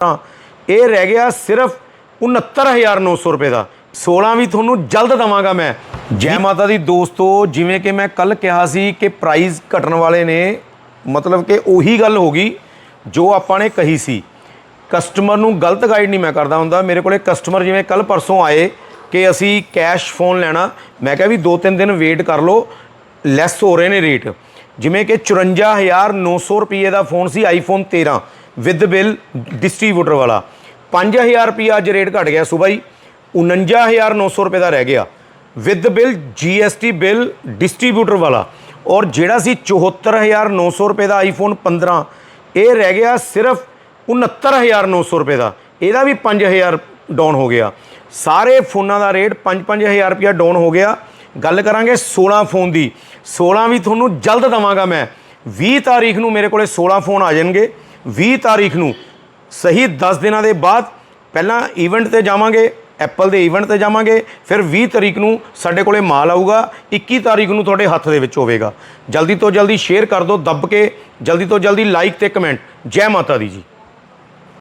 ਤਾਂ ਇਹ ਰਹਿ ਗਿਆ ਸਿਰਫ 69900 ਰੁਪਏ ਦਾ। 16 ਵੀ ਤੁਹਾਨੂੰ ਜਲਦ ਦਵਾਂਗਾ ਮੈਂ। ਜੈ ਮਾਤਾ ਦੀ ਦੋਸਤੋ ਜਿਵੇਂ ਕਿ ਮੈਂ ਕੱਲ ਕਿਹਾ ਸੀ ਕਿ ਪ੍ਰਾਈਸ ਘਟਣ ਵਾਲੇ ਨੇ ਮਤਲਬ ਕਿ ਉਹੀ ਗੱਲ ਹੋ ਗਈ ਜੋ ਆਪਾਂ ਨੇ ਕਹੀ ਸੀ। ਕਸਟਮਰ ਨੂੰ ਗਲਤ ਗਾਈਡ ਨਹੀਂ ਮੈਂ ਕਰਦਾ ਹੁੰਦਾ। ਮੇਰੇ ਕੋਲੇ ਕਸਟਮਰ ਜਿਵੇਂ ਕੱਲ ਪਰਸੋਂ ਆਏ ਕਿ ਅਸੀਂ ਕੈਸ਼ ਫੋਨ ਲੈਣਾ। ਮੈਂ ਕਿਹਾ ਵੀ 2-3 ਦਿਨ ਵੇਟ ਕਰ ਲਓ ਲੈਸ ਹੋ ਰਹੇ ਨੇ ਰੇਟ ਜਿਵੇਂ ਕਿ 54900 ਰੁਪਏ ਦਾ ਫੋਨ ਸੀ ਆਈਫੋਨ 13 ਵਿਦ ਬਿੱਲ ਡਿਸਟ੍ਰੀਬਿਊਟਰ ਵਾਲਾ। 5000 ਰੁਪਏ ਅੱਜ ਰੇਟ ਘਟ ਗਿਆ ਸੁਬਾਈ। 49900 ਰੁਪਏ ਦਾ ਰਹਿ ਗਿਆ। With bill GST bill distributor ਵਾਲਾ। ਔਰ ਜਿਹੜਾ ਸੀ 74900 ਰੁਪਏ ਦਾ ਆਈਫੋਨ 15 ਇਹ ਰਹਿ ਗਿਆ ਸਿਰਫ 69900 ਰੁਪਏ ਦਾ। ਇਹਦਾ ਵੀ 5000 ਡਾਊਨ ਹੋ ਗਿਆ। ਸਾਰੇ ਫੋਨਾਂ ਦਾ ਰੇਟ 5-5000 ਰੁਪਇਆ ਡਾਊਨ ਹੋ ਗਿਆ। ਗੱਲ ਕਰਾਂਗੇ 16 ਫੋਨ ਦੀ। 16 ਵੀ ਤੁਹਾਨੂੰ ਜਲਦ ਦਵਾਂਗਾ ਮੈਂ। 20 ਤਾਰੀਖ ਨੂੰ ਮੇਰੇ ਕੋਲੇ 16 ਫੋਨ ਆ ਜਾਣਗੇ। 20 ਤਾਰੀਖ ਨੂੰ। ਸਹੀ 10 ਦਿਨਾਂ ਦੇ ਬਾਅਦ ਪਹਿਲਾਂ ਇਵੈਂਟ ਤੇ ਜਾਵਾਂਗੇ ਐਪਲ ਦੇ ਇਵੈਂਟ ਤੇ ਜਾਵਾਂਗੇ, ਫਿਰ 20 ਤਰੀਕ ਨੂੰ ਸਾਡੇ ਕੋਲੇ ਮਾਲ ਆਊਗਾ 21 ਤਾਰੀਖ ਨੂੰ ਤੁਹਾਡੇ ਹੱਥ ਦੇ ਵਿੱਚ ਹੋਵੇਗਾ। ਜਲਦੀ ਤੋਂ ਜਲਦੀ ਸ਼ੇਅਰ ਕਰ ਦਿਓ, ਦੱਬ ਕੇ, ਜਲਦੀ ਤੋਂ ਜਲਦੀ ਲਾਈਕ ਤੇ ਕਮੈਂਟ ਜੈ ਮਾਤਾ ਦੀ ਜੀ।